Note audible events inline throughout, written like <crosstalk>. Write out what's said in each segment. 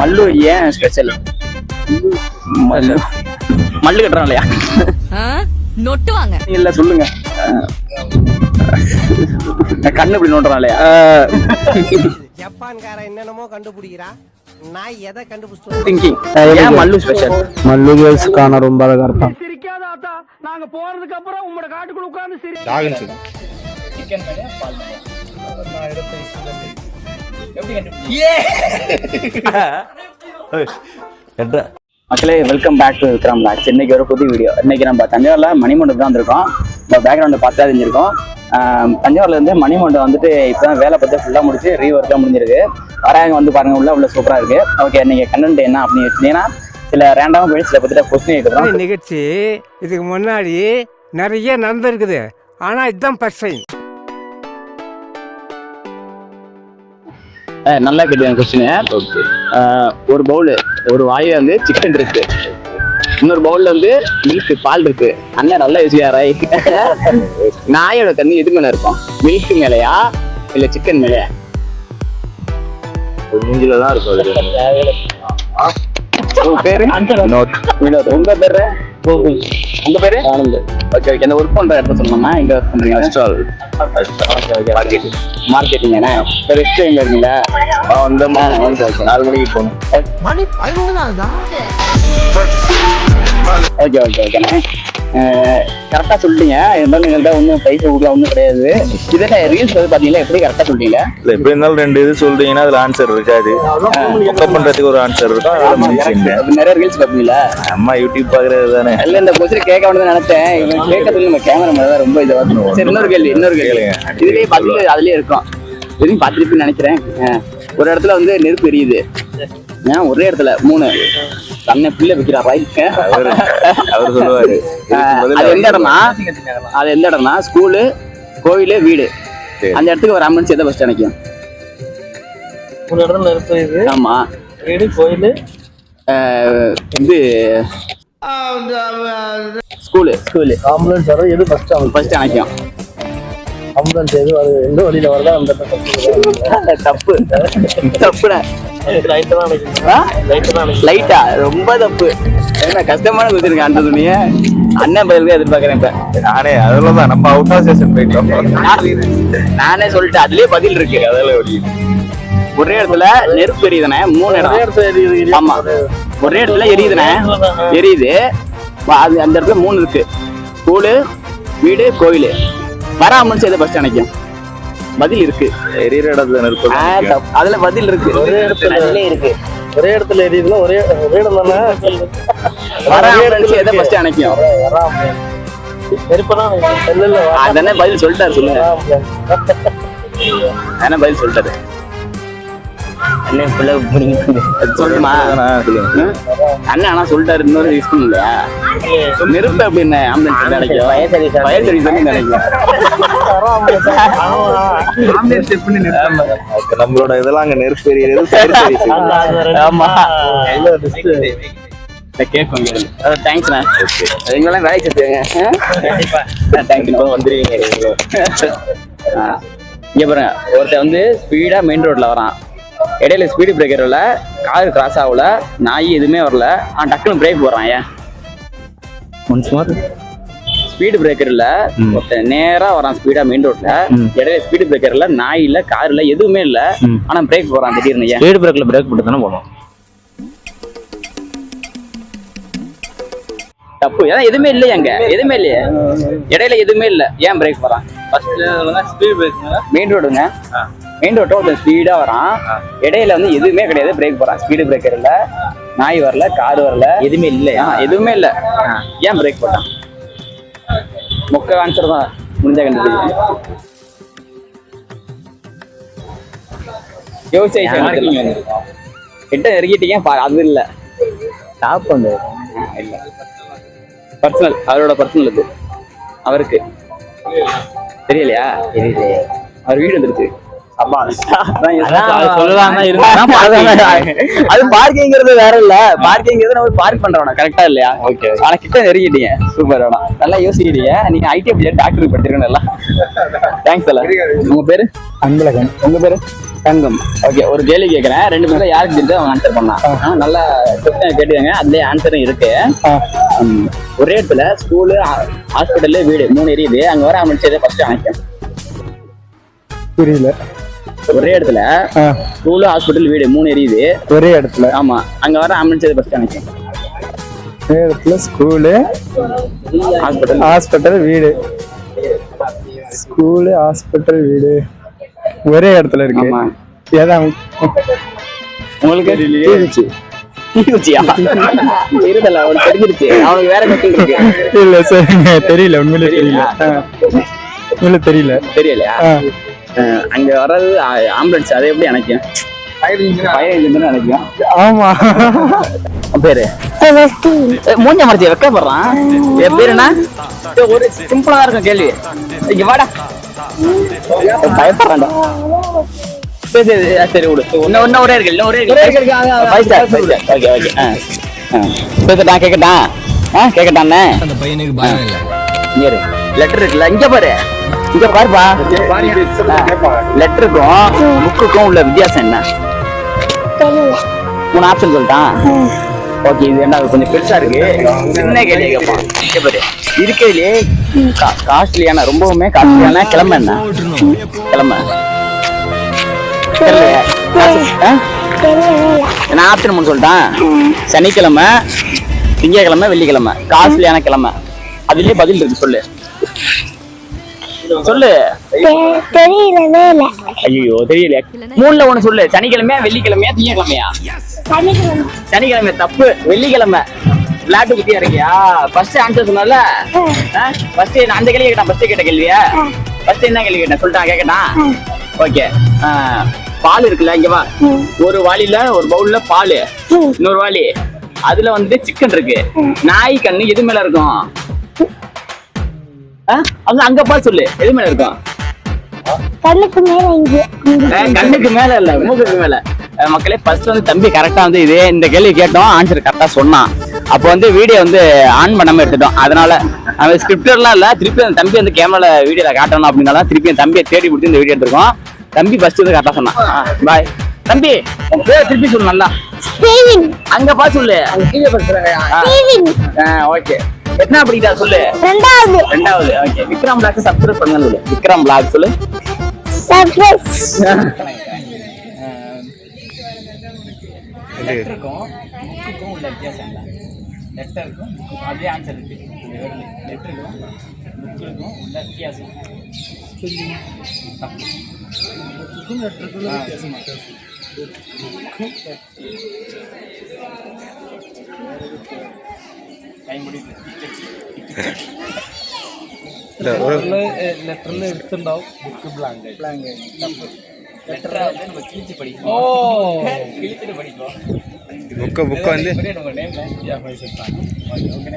மல்லு ஏன் ஸ்பெஷல் மல்லு. மல்லு கட்டுறான் இல்லையா நொட்டுவாங்க. இல்ல சொல்லுங்க. கண்ணு இப்படி நோண்டுறான் இல்லையா ஜப்பான்காரன் என்னென்னமோ கண்டுபிடிக்கிறா. நான் எதை கண்டுபிடிச்சிட்டு திங்கிங் ஏன் மல்லு ஸ்பெஷல் மல்லு கேர்ள்ஸ்க்கான ரொம்ப அழகா இருப்பான். மக்களே welcome back to Vikram logs இன்னைக்கு ஒரு புது வீடியோ இன்னைக்கு நம்ம தஞ்சாவூர்ல மணிமண்டபம் தான் வந்திருக்கோம். இந்த பேக்ரவுண்ட் பார்த்து தெரிஞ்சிருக்கோம். ஆஹ் தஞ்சாவூர்ல இருந்து மணிமண்டபம் வந்துட்டு இப்பதான் வேலை பத்தி ஃபுல்லா முடிச்சு ரீஒர்க்லாம் முடிஞ்சிருக்கு. வராங்க வந்து பாருங்க உள்ள உள்ள சூப்பரா இருக்கு. ஓகே நீங்க கண்டென்ட் என்ன அப்படின்னு வச்சீங்கன்னா சில ரேண்டமா போய் சில பத்திர கொஸ்டின் கேட்குறோம் நிகழ்ச்சி இதுக்கு முன்னாடி நிறைய நடந்திருக்குது. ஆனா இதுதான் ஃபர்ஸ்ட் நல்லா கேட்டுங்க கொஸ்டின் ஒரு பவுல் ஒரு வாய் வந்து சிக்கன் இருக்கு. இன்னொரு பவுல்ல வந்து மில்க் பால் இருக்கு. அண்ணன் நல்லா யோசிக்காராய் நாயோட கண்ணு எது மேல இருக்கும்? மில்க் மேலயா? இல்ல சிக்கன் மேலயா? மூஞ்சில தான் இருக்கும் உங்க பேரு? உங்க பேரு? ஆனந்த். ஓகே ஓகே இந்த ஒர்க் பண்ற இடத்த சொல்லணுமா? எங்க ஒர்க் பண்றீங்க ஸ்டால் மார்க்கெட் மார்க்கெட்டிங் ரெஸ்ட் எங்க இருக்கீங்க? அந்த நாலு மணிக்கு போகணும். ஓகே ஓகே ஓகேண்ணே கரெக்டாக சொல்லிட்டீங்க. இருந்தாலும் எங்கள்கிட்ட ஒன்றும் பைசா கொடுக்கல ஒன்றும் கிடையாது. இதில் ரீல்ஸ் வந்து பார்த்தீங்களா? எப்படி கரெக்டாக சொல்லிட்டீங்க இல்ல எப்படி இருந்தாலும் ரெண்டு இது சொல்றீங்கன்னா அதுல ஆன்சர் இருக்காது. மொக்க பண்றதுக்கு ஒரு ஆன்சர் இருக்கும். அப்ப நிறைய ரீல்ஸ் பார்ப்பீங்களா? அம்மா யூடியூப் பாக்குறது தானே. இல்ல இந்த கொஸ்டின் கேட்க வேண்டியது நினைச்சேன். கேட்கறதுக்கு நம்ம கேமரா மேல தான் ரொம்ப இது வந்து சரி இன்னொரு கேள்வி இன்னொரு கேள்வி. இதுலயே பதில் அதுலயே இருக்கும். எதுவும் பார்த்துருப்பீங்கன்னு நினைக்கிறேன். ஒரு இடத்துல வந்து நெருப்பு எரியுது. ஏன்? ஒரே இடத்துல மூணு. தன்னை பிள்ளை வைக்கிறா ரைட் அவர் அவர் சொல்லுவாரு. அது எந்த இடம்னா? அது எந்த இடம்னா? ஸ்கூலு கோயிலு வீடு. அந்த இடத்துக்கு ஒரு அம்மன் எதை ஃபர்ஸ்ட் நினைக்கும் ஆமா. வீடு கோயில். இது ஸ்கூலு ஸ்கூலு. ஆம்புலன்ஸ் எது ஃபர்ஸ்ட் அவங்க ஃபர்ஸ்ட் நினைக்கும் ஆம்புலன்ஸ் எது வருது எந்த வழியில வருதோ அந்த <laughs> தப்பு. தப்புடா. லைட்டு ரொம்ப தப்பு. என்ன கஷ்டமான கொடுத்துருங்க அந்த துணிய. அண்ணன் பதில் தான் எதிர்பார்க்கறேன் இப்ப. நானே அதில் தான் நம்ம அவுட் ஆஃப் ஸ்டேஷன் போயிட்டோம். நானே சொல்லிட்டேன். அதுலயே பதில் இருக்கு. அதில் வழி ஒரே இடத்துல நெருப்பு எரியுதுனே மூணு ஒரே இடம் இடத்துல எரியுது, எரியுது. ஆமா. ஒரே இடத்துல எரியுதுனே எரியுது. அது அந்த இடத்துல மூணு இருக்கு. ஸ்கூலு வீடு கோயிலு. வராமன்னு எதை ஃபர்ஸ்ட் நினைக்கும் பதில் இருக்கு. எரியற இடத்துல தப்பு. அதுல பதில் இருக்கு. ஒரே இடத்துல இருக்கு. ஒரே இடத்துல எரியுதுன்னா ஒரே ஒரே இடம் தானே வராமன்னு எதை ஃபர்ஸ்ட் நினைக்கும் நெருப்பு தான் நினைக்கிறேன். இல்ல இல்ல அதனே பதில் சொல்லிட்டாரு. சொல்லுங்க என்ன பதில் சொல்லிட்டாரு சொல்லுமா? அண்ணன் இன்னொரு யூஸ் பண்ணலையா? நெருப்பு அப்படின்னு ஆம்புலன்ஸ் நினைக்கும். ஃபயர் சர்வீஸ் நினைக்கும். ஆம்புலன்ஸ் எப்படின்னு அப்ப நம்மளோட இதெல்லாம் அங்க நெருப்பு. ஆமா கேட்கும் தேங்க்ஸ்ண்ணா எங்கெல்லாம் வேலைக்கு சேர்த்துங்க தேங்க்யூ வந்துருவீங்க இங்க பாருங்க ஒருத்தன் வந்து ஸ்பீடா மெயின் ரோட்ல வரான். இடையில ஸ்பீடு பிரேக்கர் இல்ல கார் கிராஸ் ஆகல நாய் எதுவுமே வரல. அவன் டக்குன்னு பிரேக் போடுறான் ஏன்? ஒன்ஸ் மோர் ஸ்பீடு பிரேக்கர் இல்ல. ஒருத்தன் நேரா வரான் ஸ்பீடா மெயின் ரோட்ல. இடையில ஸ்பீடு பிரேக்கர் இல்ல நாய் இல்ல கார் இல்ல எதுவுமே இல்ல. ஆனா பிரேக் போறான் திடீர்னு ஏன்? ஸ்பீடு பிரேக்ல பிரேக் போட்டு தானே போனோம். தப்பு. ஏன்னா எதுவுமே இல்லையா அங்க. எதுவுமே இல்லையே. இடையில எதுவுமே இல்ல. ஏன் பிரேக் போறான்? ஸ்பீட் பிரேக் மெயின் ரோடுங்க மெயின் ரோட்ல ஒருத்தன் ஸ்பீடா வரான். இடையில வந்து எதுவுமே கிடையாது. பிரேக் போறான். ஸ்பீடு பிரேக்கர் இல்ல. நாய் வரல கார் வரல. எதுவுமே இல்ல. எதுவுமே இல்ல. ஏன் பிரேக் போட்டான்? மொக்க ஆன்சர் தான் முடிஞ்சா கண்டுபிடிங்க யோசிச்சு கிட்ட நெருங்கிட்டீங்க அது இல்ல. டாப் வந்து இல்ல. பர்சனல் அவரோட பர்சனல் இது. அவருக்கு. தெரியலையா? தெரியல அவர் வீடு வந்துருச்சு. அது பார்க்கிங்கிறது வேற இல்ல. பார்க்கிங்கிறது நம்ம பார்க் பண்றோம் கரெக்டா இல்லையா? Okay. ஆனா கிட்ட நெருங்கிட்டீங்க. சூப்பர் வேணாம் நல்லா யோசிக்கிறீங்க. நீங்க ஐடி அப்படி டாக்டர் படிச்சிருக்கணும் எல்லாம். தேங்க்ஸ் எல்லாம் உங்க பேரு? அன்பழகன். உங்க பேரு? தங்கம். ஓகே ஒரு கேள்வி கேக்குறேன். ரெண்டு பேரும் யாருக்கு தெரிஞ்சு அவங்க ஆன்சர் பண்ணலாம்? நல்ல கொஸ்டின் கேட்டுக்கங்க. அதுலயே ஆன்சரும் இருக்கு. ஒரே இடத்துல ஸ்கூலு ஹாஸ்பிட்டலு வீடு மூணு எரியுது. அங்க வர அமைச்சதை ஃபர்ஸ்ட் அணைக்கும் புரியல. ஒரே இடத்துல ஸ்கூலு ஹாஸ்பிட்டல் வீடு மூணு எரியுது. ஒரே இடத்துல. ஆமா. அங்க வர அமைச்சதை ஃபர்ஸ்ட் அணைக்கும் ஒரே இடத்துல ஸ்கூலு ஹாஸ்பிட்டல் ஹாஸ்பிட்டல் வீடு. ஸ்கூலு ஹாஸ்பிட்டல் வீடு. ஒரே இடத்துல இருக்கு. ஆமா. உங்களுக்கு? தீர்ந்துச்சு தீர்ந்துச்சியா இருதல அவனுக்கு தெரியல உண்மையிலே தெரியல. உண்மையிலே தெரியல. தெரியலையா? அங்க வர்றது ஆம்புலன்ஸ் அதை எப்படி அணைக்கும்? ஆமா. பேரு? மூஞ்ச மறைச்சி வெக்கப்படுறான். என் பேரு என்ன? ஏய், ஒரு சிம்பிளா இருக்கும் கேள்வி. இங்க வாடா. பயப்படுறான்டா. சரி சரி ஆ, சரி விடு. இன்னும் இன்னும் ஒரே இருக்கு இன்னும் ஒரே இருக்கு. ஓகே ஓகே ஆ ஆ கேட்கட்டா ஆ கேட்கட்டாண்ணே அந்த பையனுக்கு பயம் இல்லை. இங்க இரு. லெட்டர் இருக்குல்ல இங்க பாரு. இங்க பாருப்பா. லெட்டருக்கும் புக்குக்கும் உள்ள வித்தியாசம் என்ன? மூணு ஆப்ஷன் சொல்லிட்டான். ஓகே இது என்ன கொஞ்சம் பெருசா இருக்கு. சின்ன கேள்வி கேட்பான். பாரு. இருக்கிறதுலே காஸ்ட்லியான ரொம்பவுமே காஸ்ட்லியான கிழமை என்ன? ஆ? நான் ஆப்ஷன் மூணு சொல்லிட்டான்? சனிக்கிழமை திங்கக்கிழமை வெள்ளிக்கிழமை. காஸ்ட்லியான கிழமை. அதுலயே பதில் இருக்கு சொல்லு. சொல்லு. தெரியலவே இல்ல. ஐயோ தெரியல மூணுல ஒண்ணு சொல்லு. சனிக்கிழமையா வெள்ளிக்கிழமையா திங்கக்கிழமையா? சனிக்கிழமை. சனிக்கிழமை தப்பு. வெள்ளிக்கிழமை. விளையாட்டு குட்டியா இருக்கியா? ஃபர்ஸ்ட் ஆன்சர் சொன்னல ஃபர்ஸ்ட் நான் அந்த கேள்வி கேட்டேன். ஃபர்ஸ்ட் கேட்ட கேள்வியா? ஃபர்ஸ்ட் என்ன கேள்வி கேட்டேன்? சொல்லிட்டான் கேட்கட்டான் ஓகே பால் இருக்குல்ல இங்க வா. ஒரு வாளில ஒரு பவுல்ல பால். இன்னொரு வாளி. அதுல வந்து சிக்கன் இருக்கு. நாய் கண்ணு எது மேல இருக்கும்? அங்க அங்க பால் சொல்லு. எது மேல இருக்கும் கண்ணுக்கு மேல இங்க. கண்ணுக்கு மேல இல்ல மூக்குக்கு மேல. மக்களே ஃபர்ஸ்ட் வந்து தம்பி கரெக்டா வந்து இதே இந்த கேள்வி கேட்டோம். ஆன்சர் கரெக்டா சொன்னான். அப்போ வந்து வீடியோ வந்து ஆன் பண்ணாம எடுத்துட்டோம். அதனால அவன் ஸ்கிரிப்டர்லாம் இல்ல. திருப்பி அந்த தம்பி வந்து கேமரால வீடியோல காட்டணும் அப்படின்னால திருப்பி அந்த தம்பியை தேடி பிடிச்சி இந்த வீடியோ எடுத்திருக்கோம். தம்பி ஃபர்ஸ்ட் வந்து கரெக்டா சொன்னான். பாய் தம்பி திருப்பி சொல்லு நல்லா. அங்க பா சொல்லு. ஓகே. எத்தனை படிக்கிறா சொல்லு? ரெண்டாவது. ரெண்டாவது. ஓகே விக்ரம் பிளாக் சப்ஸ்கிரைப் பண்ணுங்க சொல்லு. விக்ரம் பிளாக் சொல்லு. சர்ப்ரைஸ் லெட்டருக்கும் புக்குக்கும் உள்ள வித்தியாசம் என்ன லெட்டருக்கும் புக்குக்கும் அதே ஆன்சர் இருக்கு லெட்டருக்கும் புக்குக்கும் உள்ள வித்தியாசம் தப்பு. ലെറ്ററിൽ എടുത്തുണ്ടാവും ബുക്ക് ബ്ലാങ്ക് தப்பு. லெட்டரை வந்து நம்ம கிழிச்சு படிக்கணும் கிழிச்சுட்டு படிக்கணும் புக்கு புக்கு வந்து ஒரே நம்ம நேம்ல ஓகே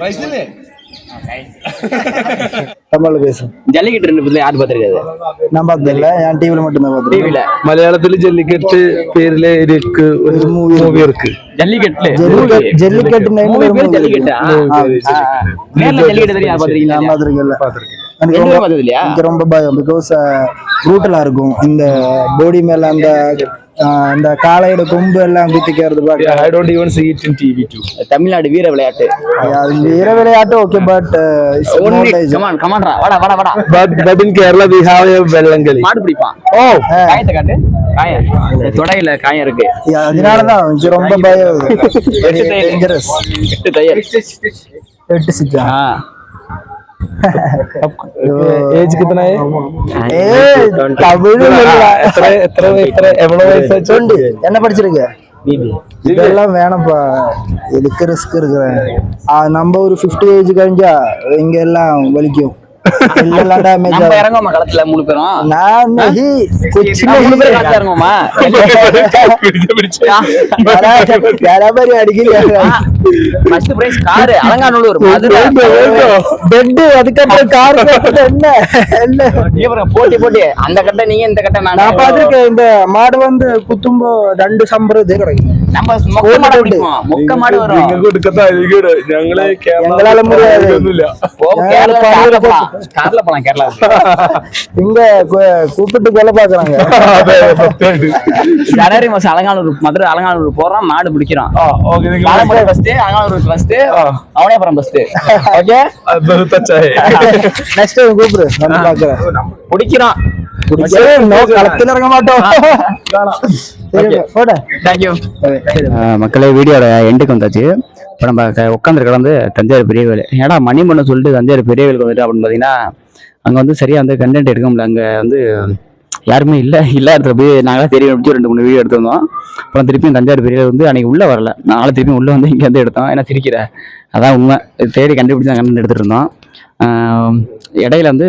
വയസ്സില്ലേ தமிழ்ல பேசும் ஜல்லிக்கட்டு ரெண்டு பேர்ல யார் பாத்திருக்காது நான் பார்த்ததில்ல நான் டிவில மட்டும்தான் பார்த்தேன் டிவில மலையாளத்துல ஜல்லிக்கட்டு பேர்ல இருக்கு. ஒரு மூவி மூவி இருக்கு. ஜல்லிக்கட்டுல? ஜல்லிக்கட்டு. மூவி பேர் ஜல்லிக்கட்டு? மேல ஜல்லிக்கட்டு. தெரியும் பாத்திருக்கீங்களா நான் பாத்திருக்கேன் பாத்திருக்கேன் எனக்கு ரொம்ப பயம். பிகாஸ் ரூட்டலா இருக்கும். இந்த பாடி மேல அந்த அந்த காளையோட கொம்பு எல்லாம் குத்திக்கிறது பார்க்க I don't even see it in TV too. Tamil Nadu வீர விளையாட்டு. வீர விளையாட்டு okay but only come on கமான்டா வாடா வாடா வாடா. But but in Kerala we have a வெள்ளங்களி மாடு பிடிப்பான். Oh! ஓ காயத்தை காட்டு. காய தொடையில காயம் இருக்கு. அதனால தான் எனக்கு ரொம்ப பயம். டேஞ்சரஸ் எட்டு தையல் எட்டு சிட்டா ഏജ് കിത്തനായി തമിഴ് എത്ര എത്ര എത്ര എവിടെ വയസ്സ് വെച്ചോണ്ട് എന്നെ പഠിച്ചിരിക്കുക இதெல்லாம் வேணாம்ப்பா எதுக்கு ரிஸ்க் இருக்கிறேன் நம்ம ஒரு ஃபிஃப்டி ஏஜ் கழிஞ்சா இங்க எல்லாம் வலிக்கும் இறங்குமா களத்துல மூணு பேரும் நான் ஹி சின்ன மூணு பேரும்? களத்துல இறங்குமா பெட் அதுக்கப்புறம் கார் போட்டி போட்டி அந்த கட்ட நீங்க இந்த கட்ட நான் நான் இந்த மாடு வந்து குத்தும்போ ரெண்டு சம்பரம் கிடைக்கும் நம்ம மொக்க மாடு பிடிப்போம் மொக்க மாடு வரும் ഞങ്ങള് எங்களால முடியாது போ, கேரளா கார்ல போலாம் கார்ல போலாம் கேரளா இங்க கு- கூப்பிட்டு கொலை பாக்குறாங்க ஜனவரி மாசம் அலங்காநல்லூர் மதுரை அலங்காநல்லூர் போறோம் மாடு பிடிக்கிறோம் Palamalai first Alanganallur first Avaniyapuram first okay next time கூப்பிடு வந்து பாக்குறேன் பிடிக்கிறோம் களத்துல இறங்க மாட்டோம் சரி போட தேங்க்யூ மக்களே வீடியோட எண்டுக்கு வந்தாச்சு. இப்போ நம்ம உட்காந்துருக்க வந்து தஞ்சாவூர் பெரிய வேலை ஏன்னா மணிமண்ணை சொல்லிட்டு தஞ்சாவூர் பெரிய வேலுக்கு வந்துட்டு அப்படின்னு பார்த்தீங்கன்னா அங்கே வந்து சரியாக வந்து கண்டென்ட் எடுக்க முடியல. அங்கே வந்து யாருமே இல்லை இல்லாத போய் நாங்களாம் தெரிய வச்சு ரெண்டு மூணு வீடியோ எடுத்திருந்தோம் அப்புறம் திருப்பியும் தஞ்சாவூர் பெரிய வந்து அன்றைக்கி உள்ளே வரல. நாங்களே திருப்பி உள்ளே வந்து இங்கேருந்து எடுத்தோம் ஏன்னா சிரிக்கிற? அதான் உண்மை. தேடி கண்டுபிடிச்சி தான் கண்டு எடுத்துருந்தோம் இருந்தோம். இடையில வந்து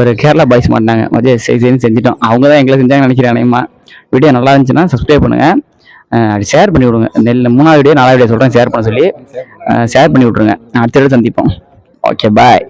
ஒரு கேரளா பாய்ஸ் மாட்டினாங்க. மதியம் சரி சரின்னு செஞ்சிட்டோம். அவங்க தான் எங்களை செஞ்சாங்கன்னு நினைக்கிறேன் அனைமா வீடியோ நல்லா இருந்துச்சுன்னா சப்ஸ்கிரைப் பண்ணுங்க. ஷேர் பண்ணி விடுங்க. நெல் மூணாவது வீடியோ நாலாவது வீடியோ சொல்கிறேன் ஷேர் பண்ண சொல்லி ஷேர் பண்ணி விட்ருங்க அடுத்த வீடியோ சந்திப்போம். Okay bye